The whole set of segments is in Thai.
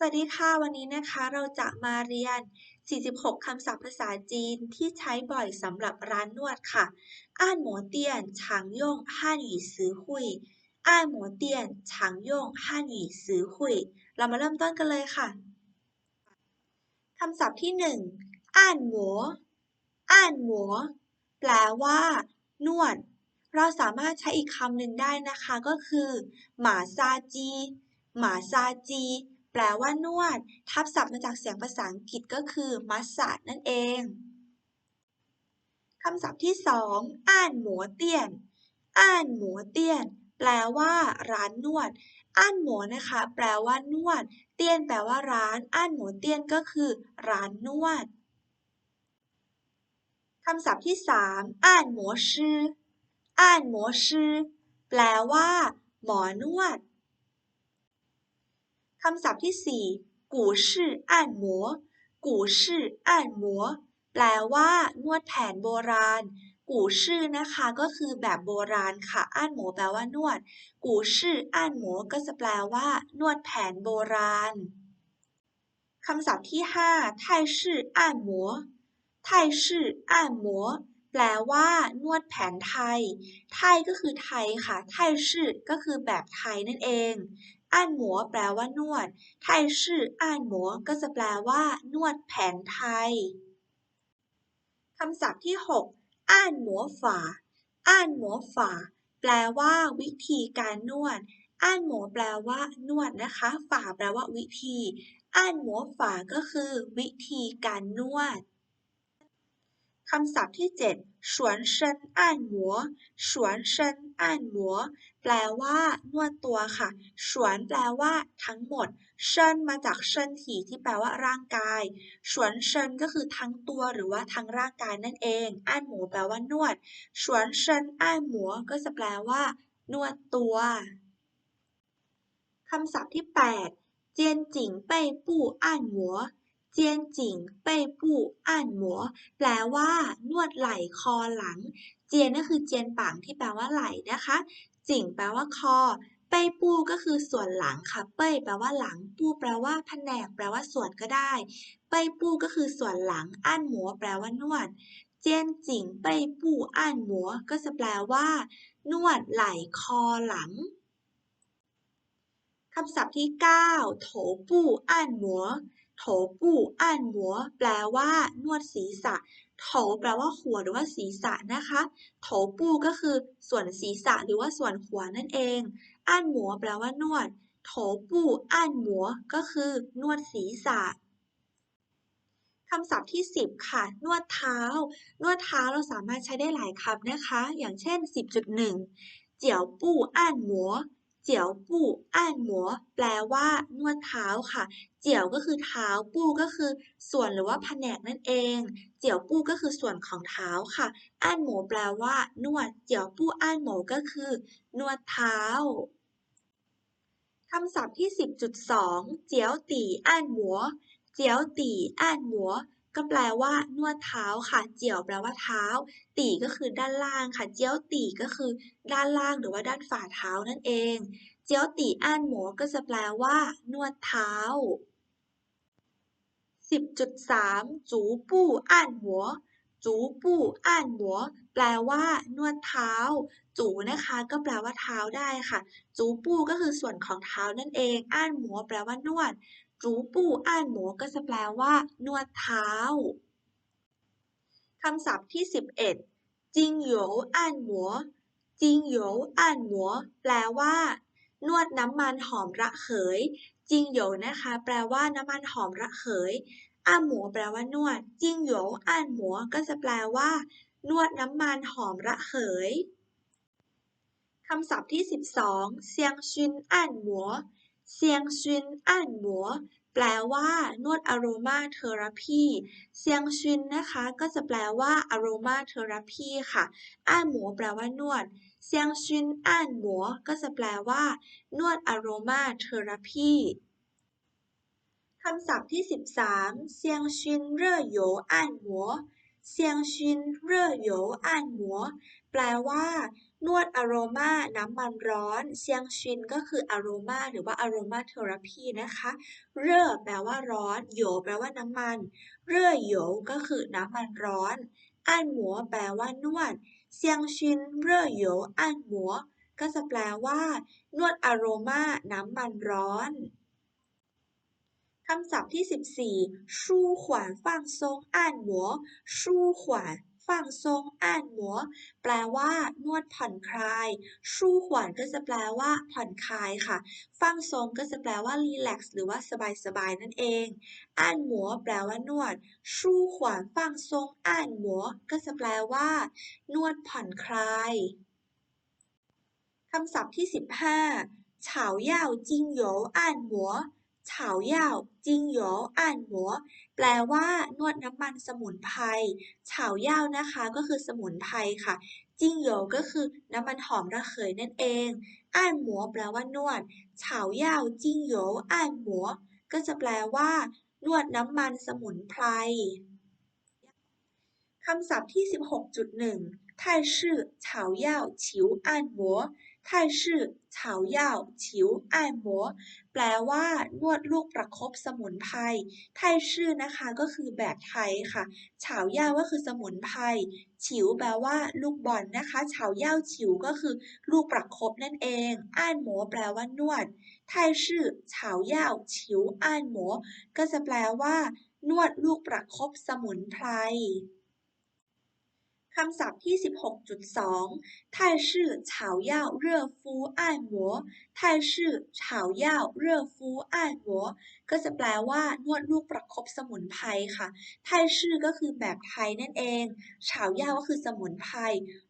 สวัสดีค่ะวันนี้นะคะเราจะมาเรียน 46 คำศัพท์ภาษาจีนที่ใช้บ่อยสำหรับร้านนวดค่ะอ้านหมอเตียนฉางย่งห้านหยีซื้อหุยอ้านหมอเตียนฉางย่งห้านหยีซื้อหุยเรามาเริ่มต้นกันเลยค่ะ คำศัพท์ที่1อ้านหมออ้านหมอแปลว่า นวด เราสามารถใช้อีกคำหนึ่งได้นะคะก็คือ หมาซาจี หมาซาจี แปลว่านวด ทับศัพท์มาจากเสียงภาษาอังกฤษก็คือมัสซาดนั่นเองคำศัพท์ที่สองอ่านหมัวเตี้ยนอ่านหมัวเตี้ยน แปลว่า ร้านนวดอ่านหมัวนะคะ แปลว่านวด เตี้ยนแปลว่าร้านอ่านหมัวเตี้ยนก็คือ ร้านนวดคำศัพท์ที่สามอ่านหมัวชื่ออ่านหมัวชื่อแปลว่า หมอนวด คำศัพท์ที่สี่กู่ชื่ออ่านหมัว กู่ชื่ออ่านหมัว แปลว่านวดแผนโบราณ กู่ชื่อนะคะก็คือแบบโบราณค่ะ อ่านหมัวแปลว่านวด กู่ชื่ออ่านหมัวก็จะแปลว่า นวดแผนโบราณคำศัพท์ที่ห้าไทชื่ออ่านหมัวไทชื่ออ่านหมัวแปลว่านวดแผนไทย ไทยก็คือไทยค่ะ ไทชื่อก็คือแบบไทยนั่นเอง อ่านหมัวแปลว่านวด ไทชื่ออ่านหมัวก็จะแปลว่า นวดแผนไทย คำศัพท์ที่ 6อ่านหมัวฝาอ่านหมัวฝาแปลว่า วิธีการนวดอ่านหมัวแปลว่า นวดนะคะ ฝาแปลว่าวิธีอ่านหมัวฝาก็คือ วิธีการนวด คำศัพท์ที่7ฉวนเชินอ่านหมัวฉวนเชินอ่านหมัวแปลว่านวดตัวค่ะฉวนแปลว่า ทั้งหมด เชินมาจากเชินถีที่แปลว่าร่างกายฉวนเชินก็คือทั้งตัวหรือว่าทั้งร่างกายนั่นเองอ่านหมัวแปลว่านวดฉวนเชินอ่านหมัวก็จะแปลว่า นวดตัวคำศัพท์ที่ 8เจียนจิงเป้ปู้อ่านหมัว เจียนจิงเป้ปู้อ่านหมัวแปลว่า นวดไหล่คอหลัง เจียนก็คือเจียนปังที่แปลว่าไหล่นะคะ จิงแปลว่าคอ เป้ปู้ก็คือส่วนหลังค่ะ เป้ยแปลว่าหลัง ปู้แปลว่าแผนก แปลว่าส่วนก็ได้ เป้ยปู้ก็คือส่วนหลังอ่านหมัวแปลว่านวด เจียนจิงเป้ยปู้อ่านหมัวก็จะแปลว่า นวดไหล่คอหลังคำศัพท์ที่ 9 โถปู้อ่านหมัว โถปู่อ่านหัว แปลว่า นวดศีรษะ โถแปลว่าหัวหรือว่าศีรษะนะคะ โถปู่ก็คือส่วนศีรษะหรือว่าส่วนหัวนั่นเองอ่านหัวแปลว่านวด โถปู่อ่านหัวก็คือ นวดศีรษะคำศัพท์ที่ 10 ค่ะ นวดเท้า นวดเท้าเราสามารถใช้ได้หลายคำนะคะ อย่างเช่น 10.1 เจียวปู่อ่านหัว เจียวปู่อ่านหมัว แปลว่านวดเท้าค่ะ เจียวก็คือเท้า ปู่ก็คือส่วนหรือว่าแผนกนั่นเอง เจียวปู่ก็คือส่วนของเท้าค่ะอ่านหมูแปลว่า นวด เจียวปู่อ่านหมูก็คือ นวดเท้าคำศัพท์ที่ 10.2 เจียวตีอ่านหมัว เจียวตีอ่านหมัว ก็แปลว่านวดเท้าค่ะ เจียวแปลว่าเท้า ตีก็คือด้านล่างค่ะ เจียวตีก็คือด้านล่างหรือว่าด้านฝ่าเท้านั่นเอง เจียวตีอ่านหมูก็จะแปลว่า นวดเท้า 10.3 จูปู้อ่านหัวจูปู้อ่านหัวแปลว่า นวดเท้า จูนะคะ ก็แปลว่าเท้าได้ค่ะ จูปู้ก็คือส่วนของเท้านั่นเอง อ่านหัวแปลว่านวด จูปู่อ่านหมูก็จะแปลว่า นวดเท้าคำศัพท์ที่ 11จิงโหยอ่านหมูจิงโหยอ่านหมูแปลว่า นวดน้ำมันหอมระเหยจิงโหยนะคะ แปลว่าน้ำมันหอมระเหยอ่านหมูแปลว่านวดจิงโหยอ่านหมูก็จะแปลว่า นวดน้ำมันหอมระเหยคำศัพท์ที่ 12เซียงชุนอ่านหมู เซียงชุนอ่านหมัวแปลว่านวดอโรมาเทอราพีเซียงชุนนะคะก็จะแปลว่าอโรมาเทอราพีค่ะอ่านหมัวแปลว่านวดเซียงชุนอ่านหมัวก็จะแปลว่า นวดอโรมาเทอราพีคำศัพท์ที่ 13เซียงชุนเร่อโยอ่านหมัวเซียงชุนเร่อโยอ่านหมัวแปลว่า นวดอโรมาน้ำมันร้อน เซียงชินก็คืออโรมาหรือว่าอโรมาเทอราพีนะคะ เร่อแปลว่าร้อน โยแปลว่าน้ำมัน เร่อโยก็คือน้ำมันร้อนอันหมัวแปลว่านวด เซียงชินเร่อโยอันหมัวก็จะแปลว่า นวดอโรมาน้ำมันร้อนคำศัพท์ที่ 14 ชูขวานฟังซรงอ่านหัว ชูขวาน ฝั่งทรงอ่านหมัวแปลว่านวดผ่อนคลายชู่ขวัญก็จะแปลว่าผ่อนคลายค่ะฟังทรงก็จะแปลว่ารีแลกซ์หรือว่าสบายๆนั่นเองอ่านหมัวแปลว่านวดชู่ขวัญฟังทรงอ่านหมัวก็จะแปลว่า นวดผ่อนคลายคำศัพท์ที่ 15เฉาเย่าจิงโหยอ่านหมัว เฉาเย่าจิงหยออ่านหมอแปลว่านวดน้ำมันสมุนไพรเฉาเย่านะคะก็คือสมุนไพรค่ะ จิงหยอก็คือน้ำมันหอมระเหยนั่นเองอ่านหมอแปลว่านวดเฉาเย่าจิงหยออ่านหมอก็จะแปลว่า นวดน้ำมันสมุนไพรคำศัพท์ที่ 16.1ไทยชื่อเฉาเย่าฉิวอ่านหมอ ไทชื่อเฉาเย่า ฉิว อ้ายหมัว แปลว่านวดลูกประคบสมุนไพร ไทชื่อนะคะก็คือแบบไทยค่ะ เฉาเย่าก็คือสมุนไพร ฉิวแปลว่าลูกบอลนะคะ เฉาเย่าฉิวก็คือลูกประคบนั่นเอง อ้ายหมัวแปลว่านวด ไทชื่อเฉาเย่า ฉิว อ้ายหมัว ก็จะแปลว่านวดลูกประคบสมุนไพร คำศัพท์ที่ 16.2ไทชื่อเฉาเย่าเร่อฟูอ้ายหมัวไทชื่อเฉาเย่าเร่อฟูอ้ายหมัวก็จะแปลว่านวดลูกประคบสมุนไพรค่ะ ไทชื่อก็คือแบบไทยนั่นเองเฉาเย่าก็คือสมุนไพร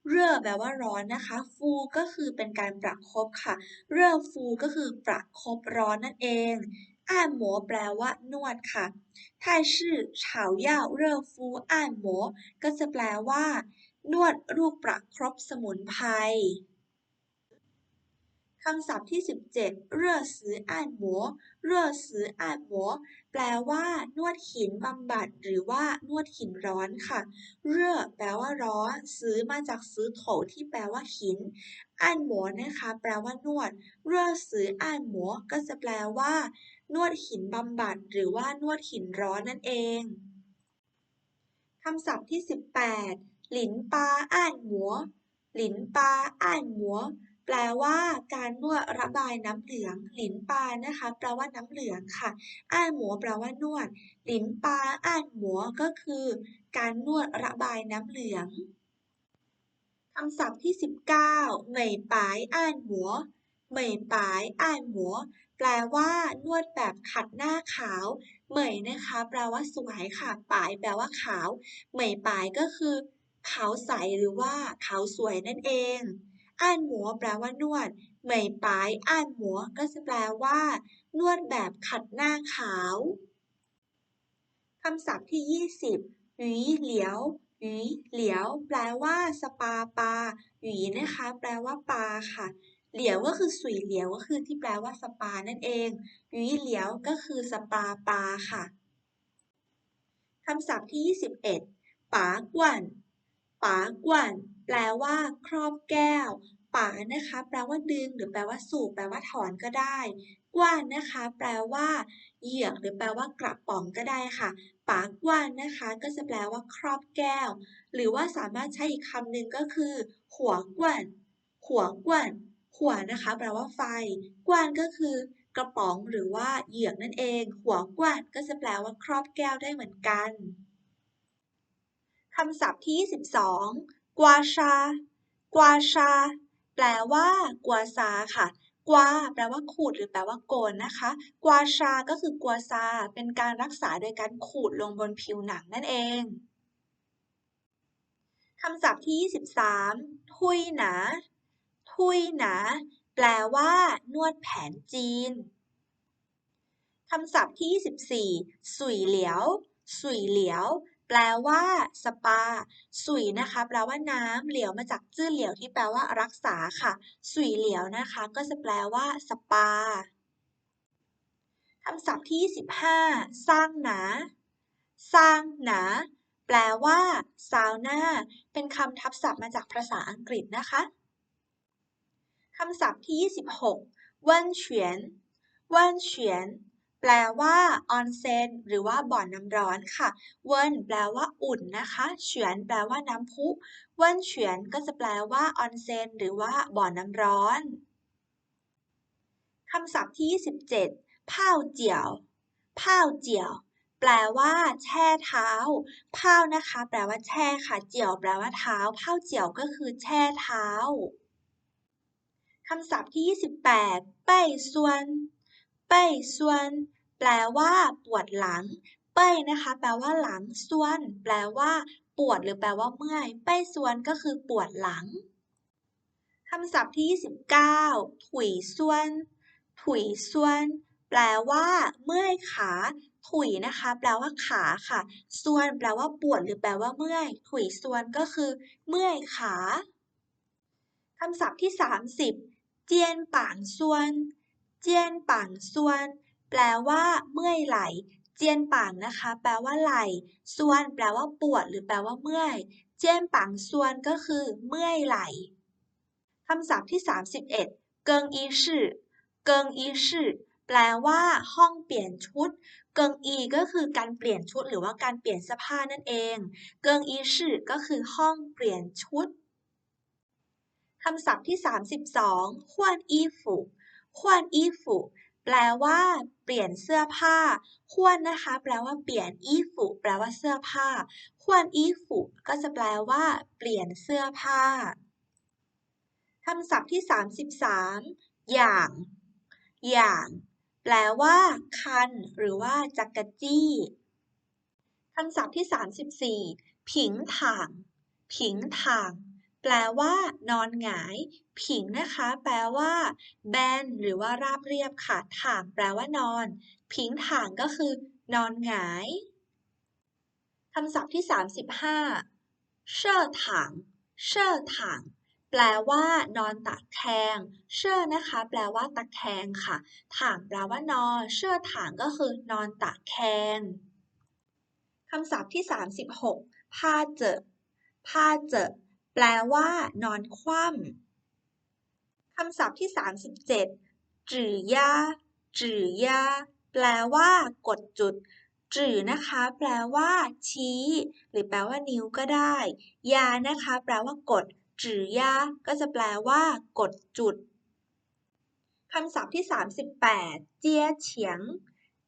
เร่อแปลว่าร้อนนะคะ ฟูก็คือเป็นการประคบค่ะ เร่อฟูก็คือประคบร้อนนั่นเอง 按摩แปลว่านวดค่ะไทชื่อเฉาเย่าเร่อฟูอ่านหมก็จะแปลว่า นวดรูปประครบสมุนไพร คำศัพท์ที่ 17เร่อซื้ออ่านหมัวเร่อซื้ออ่านหมัวแปลว่า นวดหินบำบัด หรือว่านวดหินร้อนค่ะ เร่อแปลว่าร้อนซื้อมาจากซื้อโถที่แปลว่าหิน อ่านหมัวนะคะ แปลว่านวด เร่อซื้ออ่านหมัวก็จะแปลว่า นวดหินบำบัด หรือว่านวดหินร้อนนั่นเองคำศัพท์ที่ 18 หลินปาอ่านหมัวหลินปาอ่านหมัว แปลว่าการนวดระบายน้ำเหลือง หลินปานะคะ แปลว่าน้ำเหลืองค่ะอ้านหมัวแปลว่านวด หลินปาอ้านหมัวก็คือ การนวดระบายน้ำเหลืองคำศัพท์ที่ 19เหมยปายอ้านหมัวเหมยปายอ้านหมัวแปลว่านวดแบบขัดหน้าขาว เหมยนะคะ แปลว่าสวยค่ะ ปายแปลว่าขาว เหมยปายก็คือ ขาวใสหรือว่าขาวสวยนั่นเอง อ่านหมัวแปลว่านวด เหมยปายอ่านหมัวก็จะแปลว่า นวดแบบขัดหน้าขาวคำศัพท์ที่ 20หวีเหลียวหวีเหลียว แปลว่า สปาปลาหวีนะคะ แปลว่าปลาค่ะ เหลียวก็คือสุยเหลียวก็คือที่แปลว่าสปานั่นเองหวีเหลียวก็คือสปาปลาค่ะคำศัพท์ที่ 21ป๋ากวน ป๋ากวนแปลว่า ครอบแก้วป๋านะคะ แปลว่าดึง หรือแปลว่าสูบ แปลว่าถอนก็ได้กว้านนะคะ แปลว่า เหยือก หรือแปลว่ากระป๋องก็ได้ค่ะป๋ากว้านนะคะ ก็จะแปลว่า ครอบแก้ว หรือว่าสามารถใช้อีกคำหนึ่งก็คือหัวกวนหัวกวนหัวนะคะ แปลว่าไฟ กว้านก็คือกระป๋องหรือว่าเหยือกนั่นเอง หัวกวนก็จะแปลว่าครอบแก้วได้เหมือนกัน คำศัพท์ที่ 22 กวาชา กวาชา แปลว่ากวาซาค่ะ กวา แปลว่าขูดหรือแปลว่าโกนนะคะ กวาชา ก็คือกวาซา เป็นการรักษาโดยการขูดลงบนผิวหนังนั่นเองคำศัพท์ที่ 23 ทุยหนา ทุยหนา แปลว่า นวดแผนจีน คำศัพท์ที่ 24 สุยเหลียว สุยเหลียว แปลว่าสปา สุยนะคะ แปลว่าน้ำเหลียวมาจากจื้อเหลียวที่แปลว่ารักษาค่ะ สุยเหลียวนะคะ ก็จะแปลว่าสปาคำศัพท์ที่25สร้างหนา สร้างหนา แปลว่าซาวน่า เป็นคำทับศัพท์มาจากภาษาอังกฤษนะคะคำศัพท์ที่ 26ว่นเฉียนว่นเฉียน แปลว่าออนเซนหรือว่าบ่อน้ำร้อนค่ะเวินแปลว่าอุ่นนะคะเฉียนแปลว่าน้ำพุเวินเฉียนก็จะแปลว่าออนเซนหรือว่าบ่อน้ำร้อนคำศัพท์ที่ 27ผ้าเจียวเผ้าเจียว แปลว่า แช่เท้าเผ้านะคะ แปลว่าแช่ค่ะ เจียว แปลว่าเท้าเผ้าเจียวก็คือแช่เท้าคำศัพท์ที่ 28เป้ยซวน เป้ยซวนแปลว่าปวดหลัง เป้ยนะคะแปลว่าหลังส่วนแปลว่าปวด หรือแปลว่าเมื่อย เป้ยส่วนก็คือปวดหลังคำศัพท์ที่ 29 ถุยส่วน ถุยส่วน แปลว่า เมื่อยขา ถุยนะคะ แปลว่าขาค่ะ ส่วนแปลว่าปวดหรือแปลว่าเมื่อย ถุยส่วนก็คือ เมื่อยขา คำศัพท์ที่ 30 เจียนป่างส่วน เจียนป่างส่วน แปลว่าเมื่อยไหล่ เจียนปังนะคะ แปลว่าไหล่ส่วน แปลว่าปวด หรือแปลว่าเมื่อย เจียนปังส่วนก็คือ เมื่อยไหล่คำศัพท์ที่ 31 เกิงอีชื่อเกิงอีชื่อแปลว่าห้องเปลี่ยนชุด เกิงอีก็คือการเปลี่ยนชุดหรือว่าการเปลี่ยนเสื้อผ้านั่นเอง เกิงอีชื่อก็คือห้องเปลี่ยนชุด คำศัพท์ที่ 32 ขวนอีฝู ขวนอีฝูแปลว่าเปลี่ยนเสื้อผ้า ควรนะคะ แปลว่าเปลี่ยนอีฟุแปลว่าเสื้อผ้า ควรอีฟุก็จะแปลว่า เปลี่ยนเสื้อผ้าคำศัพท์ที่ 33 อย่าง อย่าง แปลว่า คัน หรือว่าจักรจี้คำศัพท์ที่ 34 ผิงถ่าง ผิงถ่าง แปลว่า นอนหงาย ผิงนะคะ แปลว่า แบน หรือว่าราบเรียบค่ะ ถ่างแปลว่านอน ผิงถ่างก็คือ นอนหงายคำศัพท์ที่ 35เชื่อถ่างเชื่อถ่างแปลว่า นอนตะแคง เชื่อนะคะ แปลว่าตะแคงค่ะถ่างแปลว่านอน เชื่อถ่างก็คือ นอนตะแคงคำศัพท์ที่ 36ผ้าเจอผ้าเจอ แปลว่า นอนคว่ำคำศัพท์ที่ 37จื่อยาจื่อยาแปลว่า กดจุดจื่อนะคะ แปลว่า ชี้ หรือแปลว่านิ้วก็ได้ ยานะคะ แปลว่ากดจื่อยาก็จะแปลว่า กดจุดคำศัพท์ที่ 38 เจียเฉียง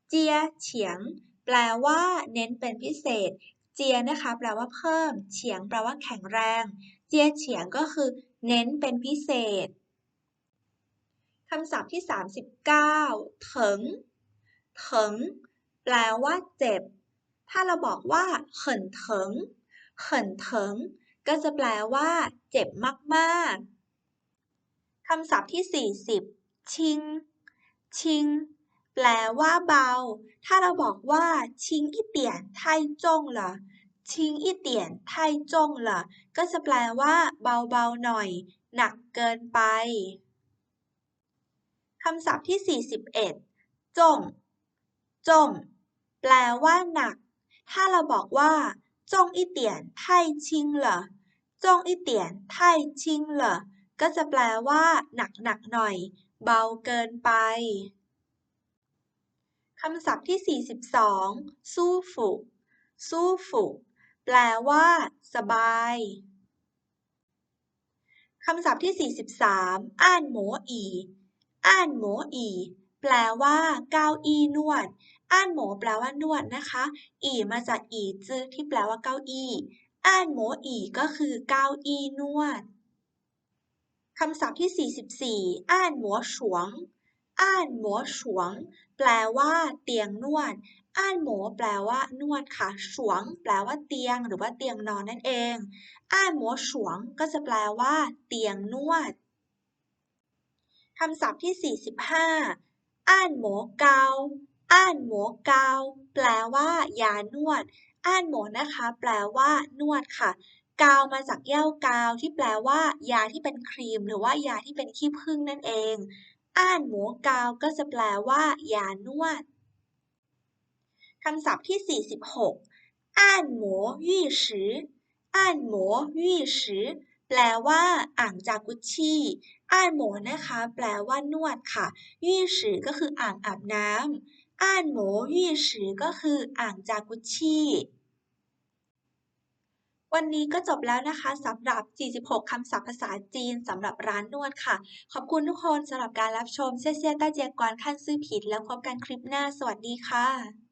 เจียเฉียง แปลว่า เน้นเป็นพิเศษ เจียนะคะ แปลว่าเพิ่ม เฉียง แปลว่าแข็งแรง เจียเฉียงก็คือเน้นเป็นพิเศษคำศัพท์ที่ 39เถิงเถิงแปลว่าเจ็บ ถ้าเราบอกว่าเขินเถิงเขินเถิงก็จะแปลว่า เจ็บมากๆคำศัพท์ที่ 40 ชิง ชิง แปลว่าเบา ถ้าเราบอกว่า ชิงอีเตียนไทจงเหรอ ชิงอีเตียนไทจงเหรอก็จะแปลว่า เบาๆหน่อย หนักเกินไปคำศัพท์ที่ 41 จง จง แปลว่าหนัก ถ้าเราบอกว่าจงอีเตียนไทชิงเหรอจงอีเตียนไทชิงเหรอก็จะแปลว่า หนักหนักหน่อย เบาเกินไปคำศัพท์ที่ 42 สู้ฝูสู้ฝู แปลว่า สบายคำศัพท์ที่ 43 อ่านหมูอี อ่านหมูอี แปลว่า เก้าอี้นวด อ่านหมูแปลว่านวดนะคะ อีมาจากอีจื้อที่แปลว่าเก้าอี้ อ่านหมูอีก็คือเก้าอี้นวดคำศัพท์ที่ 44 อ่านหมูฉวง อ่านหมูฉวง แปลว่า เตียงนวด อ้านหมูแปลว่านวดค่ะฉวงแปลว่าเตียง หรือว่าเตียงนอนนั่นเอง อ้านหมูฉวงก็จะแปลว่า เตียงนวดคำศัพท์ที่ 45 อ้านหมูเกา อ้านหมูเกา แปลว่า ยานวด อ้านหมูนะคะ แปลว่า นวดค่ะกาวมาจากเย้ากาวที่แปลว่า ยาที่เป็นครีม หรือว่ายาที่เป็นขี้ผึ้งนั่นเอง อ้านหมูกาวก็จะแปลว่า ยานวด คำศัพท์ที่ 46อ่านหมูยี่สืออ่านหมูยี่สือแปลว่าอ่างจากุชชี่อ้านหมนะคะ แปลว่านวดค่ะยี่สือก็คืออ่างอาบน้ำอ้านหมยี่สือก็คืออ่างจากุชชี่วันนี้ก็จบแล้วนะคะสำหรับ 46 คำศัพท์ภาษาจีนสำหรับร้านนวดค่ะ ขอบคุณทุกคนสำหรับการรับชมเซี่ยเซี่ยต้าเจียกวนขั้นซื่อผิด แล้วพบกันคลิปหน้า สวัสดีค่ะ